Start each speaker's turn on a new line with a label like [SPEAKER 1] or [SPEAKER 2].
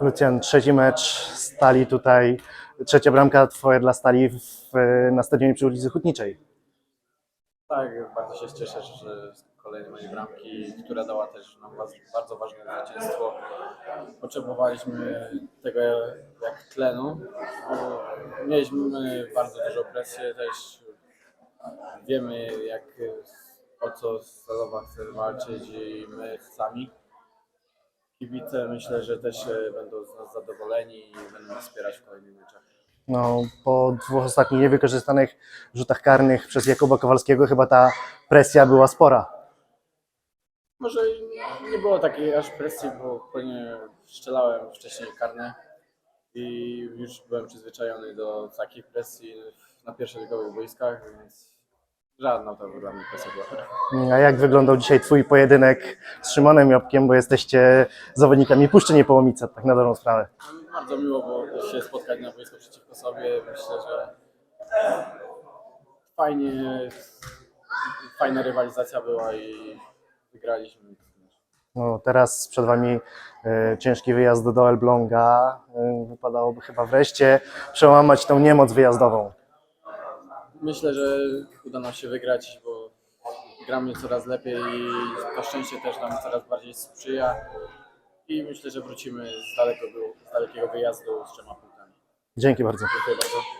[SPEAKER 1] Lucjan, trzeci mecz Stali tutaj, trzecia bramka twoja dla Stali w, na stadionie przy ulicy Hutniczej.
[SPEAKER 2] Tak, bardzo się cieszę, że kolejne moje bramki, która dała też nam bardzo, bardzo ważne zwycięstwo. Potrzebowaliśmy tego jak tlenu. Mieliśmy bardzo dużą presję też. Wiemy jak o co Stalowa chce walczyć i my sami. Kibice myślę, że też e, będą z nas zadowoleni i będą nas wspierać w kolejnych meczach.
[SPEAKER 1] No, po dwóch ostatnich niewykorzystanych rzutach karnych przez Jakuba Kowalskiego chyba ta presja była spora.
[SPEAKER 2] Może nie było takiej aż presji, bo pewnie strzelałem wcześniej karne i już byłem przyzwyczajony do takiej presji na pierwszoligowych boiskach, więc żadna to dla mnie presja była.
[SPEAKER 1] A jak wyglądał dzisiaj twój pojedynek z Szymonem Jobkiem, bo jesteście zawodnikami Puszczy Niepołomice, tak na dobrą sprawę.
[SPEAKER 2] Bardzo miło było się spotkać na boisku przeciwko sobie. Myślę, że fajnie, fajna rywalizacja była i wygraliśmy.
[SPEAKER 1] No, teraz przed Wami e, ciężki wyjazd do Elbląga. E, wypadałoby chyba wreszcie przełamać tą niemoc wyjazdową.
[SPEAKER 2] Myślę, że uda nam się wygrać, bo gramy coraz lepiej i to szczęście też nam coraz bardziej sprzyja. I myślę, że wrócimy z, daleko, z dalekiego wyjazdu z trzema punktami.
[SPEAKER 1] Dzięki bardzo.
[SPEAKER 2] Dziękuję bardzo.